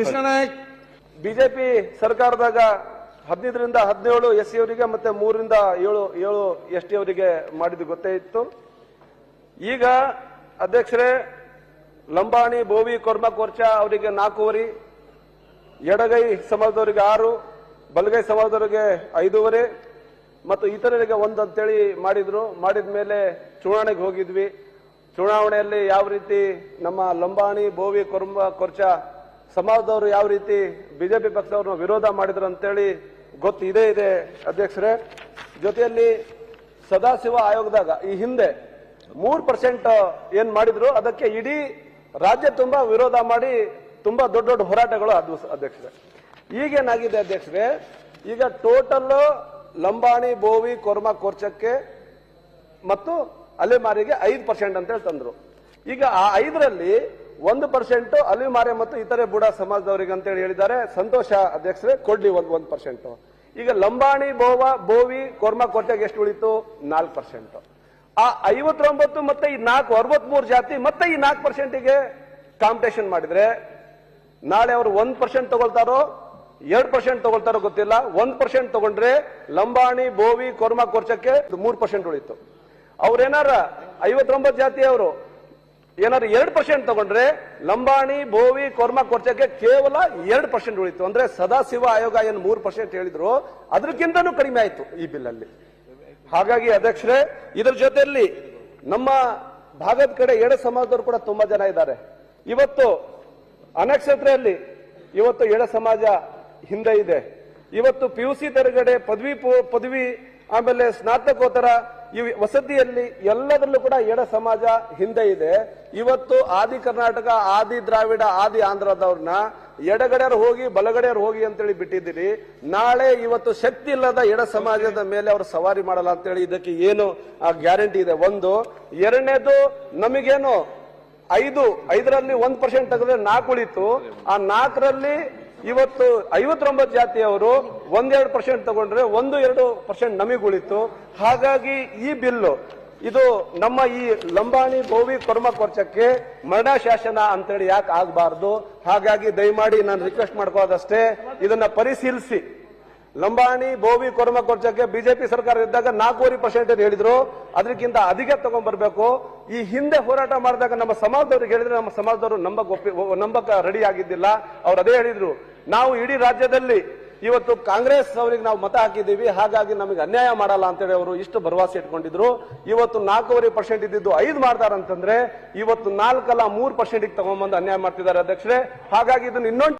Krishna Nayak BJP ಸರ್ಕಾರದಾಗ ಹದಿನೈದರಿಂದ ಹದಿನೇಳು S C ಅವರಿಗೆ ಮತ್ತೆ ಮೂರರಿಂದ ಏಳು ಏಳು ಎಸ್ ಟಿ ಅವರಿಗೆ ಮಾಡಿದ್ದು ಗೊತ್ತೇ ಇತ್ತು. ಈಗ ಅಧ್ಯಕ್ಷರೇ, ಲಂಬಾಣಿ, ಬೋವಿ, ಕೊರ್ಮ ಕೋರ್ಚ ಅವರಿಗೆ ನಾಲ್ಕೂವರೆ, ಎಡಗೈ ಸಮಾಜದವರಿಗೆ ಆರು, ಬಲಗೈ ಸಮಾಜದವರಿಗೆ ಐದೂವರೆ ಮತ್ತು ಇತರರಿಗೆ ಒಂದು ಅಂತೇಳಿ ಮಾಡಿದ್ರು. ಮಾಡಿದ ಮೇಲೆ ಚುನಾವಣೆಗೆ ಹೋಗಿದ್ವಿ. ಚುನಾವಣೆಯಲ್ಲಿ ಯಾವ ರೀತಿ ನಮ್ಮ ಲಂಬಾಣಿ, ಬೋವಿ, ಕೊರ್ಮ ಕೊರ್ಚ ಸಮಾಜದವರು ಯಾವ ರೀತಿ ಬಿಜೆಪಿ ಪಕ್ಷದವ್ರನ್ನ ವಿರೋಧ ಮಾಡಿದ್ರು ಅಂತೇಳಿ ಗೊತ್ತು ಇದೇ ಇದೆ ಅಧ್ಯಕ್ಷರೇ. ಜೊತೆಯಲ್ಲಿ ಸದಾಶಿವ ಆಯೋಗದಾಗ ಈ ಹಿಂದೆ ಮೂರು ಪರ್ಸೆಂಟ್ ಏನ್ ಮಾಡಿದ್ರು, ಅದಕ್ಕೆ ಇಡೀ ರಾಜ್ಯ ತುಂಬಾ ವಿರೋಧ ಮಾಡಿ ತುಂಬಾ ದೊಡ್ಡ ದೊಡ್ಡ ಹೋರಾಟಗಳು ಆದ್ವು ಅಧ್ಯಕ್ಷರೇ. ಈಗೇನಾಗಿದೆ ಅಧ್ಯಕ್ಷರೇ, ಈಗ ಟೋಟಲ್ ಲಂಬಾಣಿ, ಬೋವಿ, ಕೊರ್ಮ ಕೋರ್ಚಕ್ಕೆ ಮತ್ತು ಅಲೆಮಾರಿಗೆ ಐದು ಪರ್ಸೆಂಟ್ ಅಂತ ಹೇಳಿ ತಂದ್ರು. ಈಗ ಆ ಐದರಲ್ಲಿ ಒಂದು ಪರ್ಸೆಂಟ್ ಅಲಿಮಾರೆ ಮತ್ತು ಇತರೆ ಬುಡ ಸಮಾಜದವರಿಗೆ ಅಂತ ಹೇಳಿ ಹೇಳಿದ್ದಾರೆ. ಸಂತೋಷ ಅಧ್ಯಕ್ಷರೇ, ಕೊಡ್ಲಿ ಒಂದು ಒಂದು ಪರ್ಸೆಂಟ್. ಈಗ ಲಂಬಾಣಿ, ಬೋವ, ಬೋವಿ, ಕೊರ್ಮ ಕೋಟೆಗೆ ಎಷ್ಟು ಉಳಿತು? ನಾಲ್ಕು ಪರ್ಸೆಂಟ್. ಆ ಐವತ್ತೊಂಬತ್ತು ಮತ್ತೆ ಈ ನಾಲ್ಕು, ಅರವತ್ಮೂರು ಜಾತಿ ಮತ್ತೆ ಈ ನಾಲ್ಕು ಪರ್ಸೆಂಟಿಗೆ ಕಾಂಪಿಟೇಷನ್ ಮಾಡಿದ್ರೆ ನಾಳೆ ಅವರು ಒಂದ್ ಪರ್ಸೆಂಟ್ ತಗೊಳ್ತಾರೋ, ಎರಡ್ ಪರ್ಸೆಂಟ್ ತಗೊಳ್ತಾರೋ ಗೊತ್ತಿಲ್ಲ. ಒಂದ್ ಪರ್ಸೆಂಟ್ ತಗೊಂಡ್ರೆ ಲಂಬಾಣಿ, ಬೋವಿ, ಕೊರ್ಮ ಕೋರ್ಚಕ್ಕೆ ಮೂರ್ ಪರ್ಸೆಂಟ್ ಉಳಿತು. ಅವ್ರೇನಾರ ಐವತ್ತೊಂಬತ್ತು ಜಾತಿಯವರು ಏನಾದ್ರು ಎರಡು ಪರ್ಸೆಂಟ್ ತಗೊಂಡ್ರೆ ಲಂಬಾಣಿ, ಬೋವಿ, ಕೊರ್ಮ, ಕೊರ್ಚಕ್ಕೆ ಕೇವಲ ಎರಡು ಪರ್ಸೆಂಟ್ ಉಳಿತು. ಅಂದ್ರೆ ಸದಾಶಿವ ಆಯೋಗ ಏನು ಮೂರು ಪರ್ಸೆಂಟ್ ಹೇಳಿದ್ರು ಅದಕ್ಕಿಂತನೂ ಕಡಿಮೆ ಆಯ್ತು ಈ ಬಿಲ್ ಅಲ್ಲಿ ಹಾಗಾಗಿ ಅಧ್ಯಕ್ಷರೇ, ಇದರ ಜೊತೆಯಲ್ಲಿ ನಮ್ಮ ಭಾಗದ ಕಡೆ ಎಡ ಸಮಾಜದವರು ಕೂಡ ತುಂಬಾ ಜನ ಇದ್ದಾರೆ. ಇವತ್ತು ಅನಕ್ಷತ್ರೆಯಲ್ಲಿ, ಇವತ್ತು ಎಡ ಸಮಾಜ ಹಿಂದೆ ಇದೆ. ಇವತ್ತು ಪಿ ಯು ಸಿ ತೆರಗಡೆ ಪದವಿ ಪದವಿ, ಆಮೇಲೆ ಸ್ನಾತಕೋತ್ತರ ಈ ವಸತಿಯಲ್ಲಿ ಎಲ್ಲದರಲ್ಲೂ ಕೂಡ ಎಡ ಸಮಾಜ ಹಿಂದೆ ಇದೆ. ಇವತ್ತು ಆದಿ ಕರ್ನಾಟಕ, ಆದಿ ದ್ರಾವಿಡ, ಆದಿ ಆಂಧ್ರದವ್ರನ್ನ ಎಡಗಡೆಯವ್ರು ಹೋಗಿ, ಬಲಗಡೆಯವ್ರು ಹೋಗಿ ಅಂತೇಳಿ ಬಿಟ್ಟಿದ್ದೀರಿ. ನಾಳೆ ಇವತ್ತು ಶಕ್ತಿ ಇಲ್ಲದ ಎಡ ಸಮಾಜದ ಮೇಲೆ ಅವರು ಸವಾರಿ ಮಾಡಲ್ಲ ಅಂತೇಳಿ ಇದಕ್ಕೆ ಏನು ಗ್ಯಾರಂಟಿ ಇದೆ? ಒಂದು, ಎರಡನೇದು ನಮಗೇನು, ಐದು, ಐದರಲ್ಲಿ ಒಂದ್ ಪರ್ಸೆಂಟ್ ತೆಗೆದ್ರೆ ನಾಲ್ಕು ಉಳಿತು. ಆ ನಾಲ್ಕರಲ್ಲಿ ಇವತ್ತು ಐವತ್ತೊಂಬತ್ತು ಜಾತಿಯವರು ಒಂದೆರಡು ಪರ್ಸೆಂಟ್ ತಗೊಂಡ್ರೆ ಒಂದು ಎರಡು ಪರ್ಸೆಂಟ್ ನಮಗೆ ಉಳಿತು. ಹಾಗಾಗಿ ಈ ಬಿಲ್ಲು, ಇದು ನಮ್ಮ ಈ ಲಂಬಾಣಿ ಬೋವಿ ಕೊರ್ಮ ಕೊರ್ಚಕ್ಕೆ ಮರಣ ಶಾಸನ ಅಂತೇಳಿ ಯಾಕೆ ಆಗಬಾರ್ದು? ಹಾಗಾಗಿ ದಯಮಾಡಿ ನಾನು ರಿಕ್ವೆಸ್ಟ್ ಮಾಡ್ಕೋದಷ್ಟೇ ಇದನ್ನ ಪರಿಶೀಲಿಸಿ. ಲಂಬಾಣಿ ಬೋವಿ ಕೊರ್ಮ ಕೊರ್ಚಕ್ಕೆ ಬಿಜೆಪಿ ಸರ್ಕಾರ ಇದ್ದಾಗ ನಾಲ್ಕೂವರೆ ಪರ್ಸೆಂಟ್ ಹೇಳಿದ್ರು? ಅದಕ್ಕಿಂತ ಅಧಿಕ ತಗೊಂಡ್ಬರ್ಬೇಕು. ಈ ಹಿಂದೆ ಹೋರಾಟ ಮಾಡಿದಾಗ ನಮ್ಮ ಸಮಾಜದವ್ರಿಗೆ ಹೇಳಿದ್ರೆ ನಮ್ಮ ಸಮಾಜದವರು ನಂಬಕ್ ಒಪ್ಪಿ ನಂಬಕ ರೆಡಿ ಆಗಿದ್ದಿಲ್ಲ. ಅವ್ರು ಅದೇ ಹೇಳಿದ್ರು. ನಾವು ಇಡೀ ರಾಜ್ಯದಲ್ಲಿ ಇವತ್ತು ಕಾಂಗ್ರೆಸ್ ಅವರಿಗೆ ನಾವು ಮತ ಹಾಕಿದ್ದೀವಿ, ಹಾಗಾಗಿ ನಮಗೆ ಅನ್ಯಾಯ ಮಾಡಲ್ಲ ಅಂತೇಳಿ ಅವರು ಇಷ್ಟು ಭರವಸೆ ಇಟ್ಕೊಂಡಿದ್ರು. ಇವತ್ತು ನಾಲ್ಕೂವರೆ ಪರ್ಸೆಂಟ್ ಇದ್ದಿದ್ದು ಐದು ಮಾಡ್ತಾರಂತಂದ್ರೆ ಇವತ್ತು ನಾಲ್ಕಲ್ಲ ಮೂರು ಪರ್ಸೆಂಟ್ ತಗೊಂಡ್ಬಂದು ಅನ್ಯಾಯ ಮಾಡ್ತಿದ್ದಾರೆ ಅಧ್ಯಕ್ಷರೇ. ಹಾಗಾಗಿ ಇದನ್ನ ಇನ್ನೊಂದು